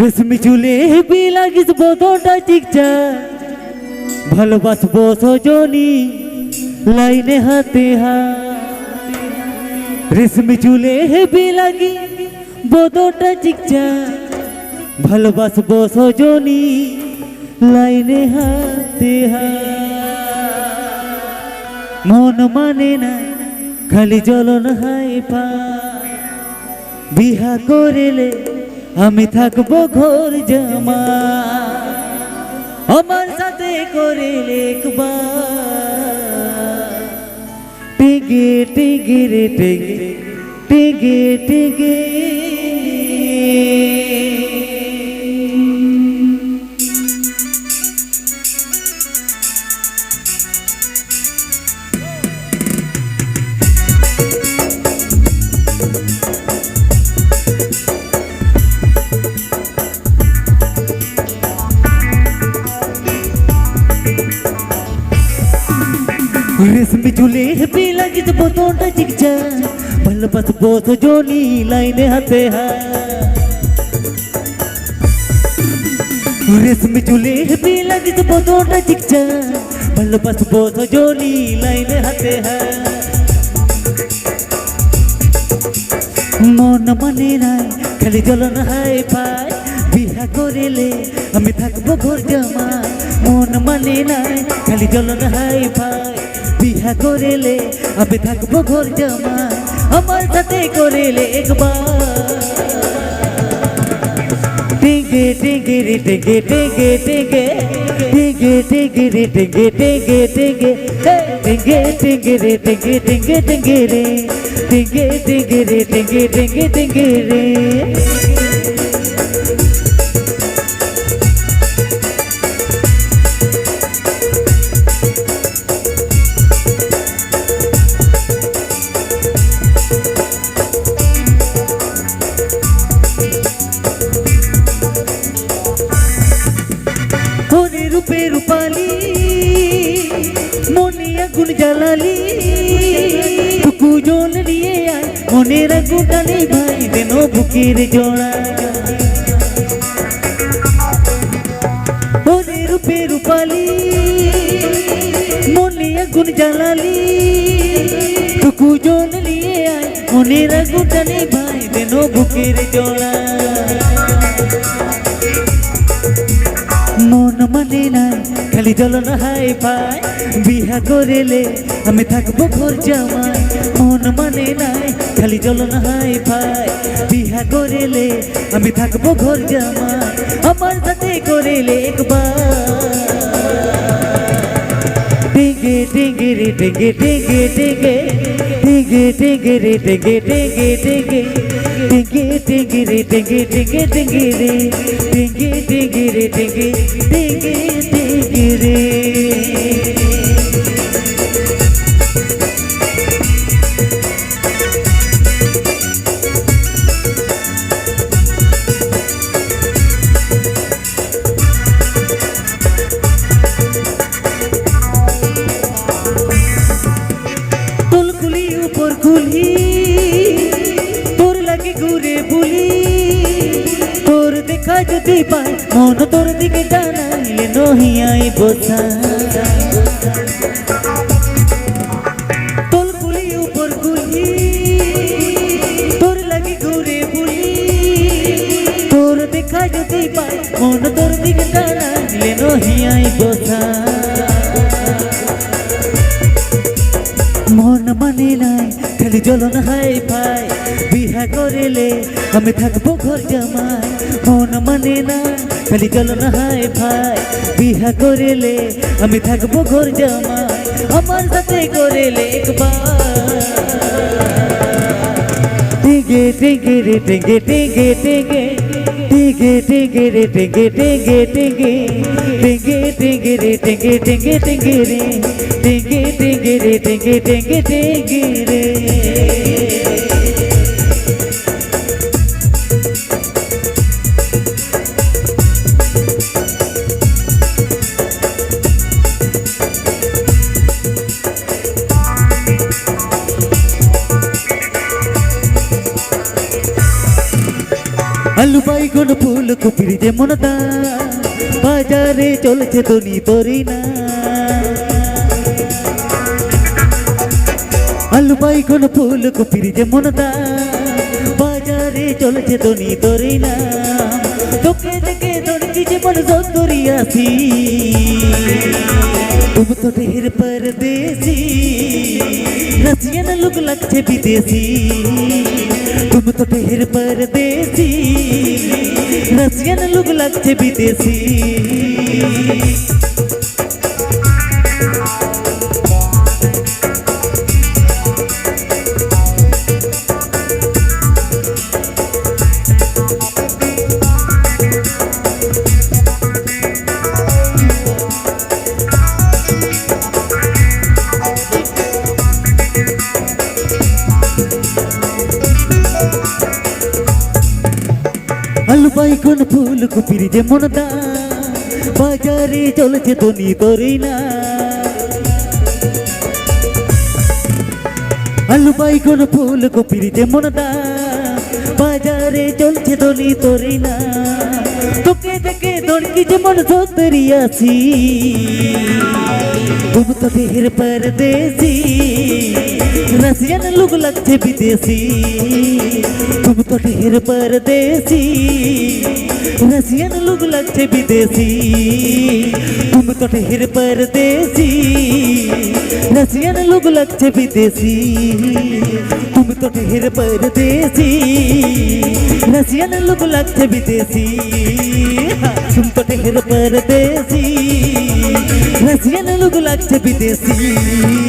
রেশমি চুলে হেবি লাগিস বদনটা চিকচা। ভালোবাসবো সজনী লাইনে হাতে হাত। রেশমি চুলে হেবি লাগি বদনটা চিকচা। ভালোবাসবো সজনী লাইনে হাতে হাত। মন মানে না, খালি জ্বলন হাই পা। বিহা করিলে আমি থাকব ঘর জামা। আমার সাথে করে লেখবা। টিগে টিগে রে টিগে টিগে টিগে। রেশমি চুলে হেপি লাগিস বোতনটা চিকচা ভালোবাসবো সজনী লাইনে হাতে রেশমি চুলে হেপি লাগিস বোতনটা চিকচা ভালোবাসবো সজনী লাইনে হাতে মন মানে নাই খালি জ্বলন হাই পাই বিহা করিলে আমি থাকব ঘর জামা মন মানে নাই খালি জ্বলন হাই পাই বিহা করিলে আমি থাকব ঘর জামা আমার সাথে করিলে একবার টিগে টিগে রে টিগে টিগে টিগে টিগে টিগে রে টিগে টিগে টিগে টিগে টিগে রে টিগে টিগে টিগে রে টিগে টিগে রে টিগে টিগে টিগে রে টুকু জল নিয়ে আয় মনের আগুনটা নেই ভাই দেন বুকের জোড়া। হরে রূপে রূপালি, মনে আগুন জ্বালালি। টুকু জল নিয়ে আয় মনের আগুনটা নেই ভাই দেন বুকের জোড়া। মন মানে নাই, খালি জ্বলন হাই পাই বিহা করিলে আমি থাকব ঘর জামাই। মন মানে নাই, খালি জ্বলন হাই পাই বিহা করিলে আমি থাকব ঘর জামাই। আমার সাথে করিলে একবার। টিগে টিগে রে টিগে টিগে টিগে টিগে টিগে রে, টিগে টিগে টিগে। টিগে টিগে রে, টিগে টিগে টিগে রে। টিগে টিগে রে, টিগে টিগে টিগে রে। যদি পাই মন তোর দিকে টানাইলে নহিয়াই বোঝা। যদি পাই মন তোর দিকে টানাইলে নহিয়াই বোঝা। মন মানে নাই খালি জ্বলন হাই পাই বিহা করিলে আমি থাকব ঘর জামাই মন মানে না খালি জ্বলন হাই পাই বিহা করিলে আমি থাকব ঘর জামাই আমার সাথে করিলে একবার টিগে টিগে রে টিগে টিগে টিগে টিগে টিগে রে টিগে টিগে টিগে টিগে টিগে রে টিগে টিগে টিগে রে টিগে টিগে রে টিগে টিগে টিগে আলু বাইগুন, ফুল কুপির যেমন বাজারে চলছে তনি তরি না আলু বাইগুন, ফুল কুপির যেমন বাজারে চলছে তনি তরি না তোকে দেখে দরজি যে মন সুন্দরী আসি তুমি তো ঢের পরদেশি। রসিয়ান লোক লাগছে বিদেশি তুমি তো ঢের পরদেশি। রাশিয়ান লোক লাগছে বিদেশি। এখন ফুলকপির যেমন দা, বাজারে চলছে ধনী করে না। আলু বাইগন ফুলকপির যেমন দা, বাজারে চলছে ধনী তোরে না। তোকে দেখে দড়কি যেমন সতরিয়াছি তুম তো দেহের পরদেশি। রাশিয়ান লোক লাগছে বিদেশি তুমি তো দেহের পরদেশি। रसियन लोग लगते विदेशी। तुम तो ढेर परदेसी रसियन लोग लगते विदेशी। तुम तो ढेर परदेसी रसियन लोग लगते विदेशी। तुम तो ढेर परदेसी रसियन लोग लगते विदेशी।